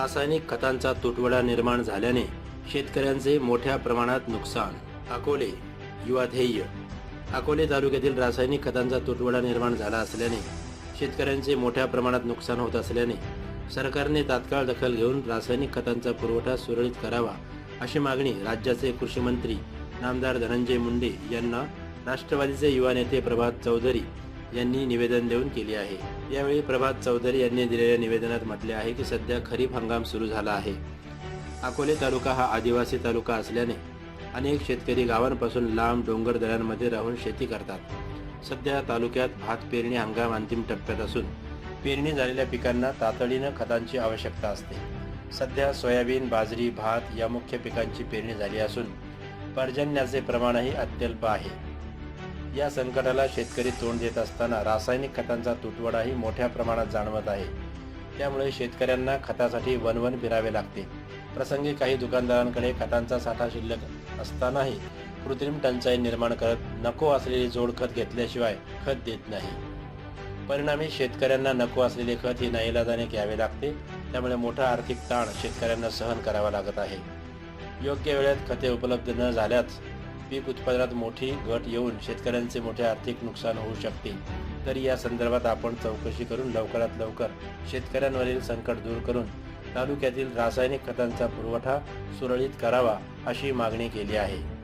रासायनिक खतांचा तुटवडा निर्माण झाल्याने शेतकऱ्यांचे मोठ्या प्रमाणात नुकसान. अकोले युवा ध्येय. अकोले तालुक्यातील रासायनिक खतांचा तुटवडा निर्माण झाला असल्याने शेतकऱ्यांचे मोठ्या प्रमाणात नुकसान होत असल्याने सरकारने तात्काळ दखल घेऊन रासायनिक खतांचा पुरवठा सुरळीत करावा अशी मागणी राज्याचे कृषी मंत्री नामदार धनंजय मुंडे यांना राष्ट्रवादीचे युवा नेते प्रभात चौधरी यांनी निवेदन देऊन केली आहे. यावेळी प्रभात चौधरी यांनी दिलेल्या निवेदनात म्हटले आहे की सध्या खरीप हंगाम सुरू झाला आहे. अकोले तालुका हा आदिवासी तालुका असल्याने अनेक शेतकरी गावांपासून लांब डोंगर दऱ्यांमध्ये राहून शेती करतात. सध्या तालुक्यात भात पेरणी हंगाम अंतिम टप्प्यात असून पेरणी झालेल्या पिकांना तातडीनं खतांची आवश्यकता असते. सध्या सोयाबीन बाजरी भात या मुख्य पिकांची पेरणी झाली असून पर्जन्याचे प्रमाणही अत्यल्प आहे. या संकटाला शेतकरी तोंड देत असताना रासायनिक खतांचा तुटवडाही मोठ्या प्रमाणात जाणवत आहे. त्यामुळे शेतकऱ्यांना खतासाठी वनवन फिरावे लागते. प्रसंगी काही दुकानदारांकडे खतांचा साठा शिल्लक असतानाही कृत्रिम टंचाई निर्माण करत नको असलेली जोड खत घेतल्याशिवाय खत देत नाही. परिणामी शेतकऱ्यांना नको असलेले खत ही नाईलाजाने घ्यावे लागते. त्यामुळे मोठा आर्थिक ताण शेतकऱ्यांना सहन करावा लागत आहे. योग्य वेळेत खते उपलब्ध न झाल्यास पीक उत्पादनात मोठी घट येऊन शेतकऱ्यांचे मोठे आर्थिक नुकसान होऊ शकते. तरी या संदर्भात आपण चौकशी करून लवकरात लवकर शेतकऱ्यांवरील संकट दूर करून तालुक्यातील रासायनिक खतांचा पुरवठा सुरळीत करावा अशी मागणी केली आहे.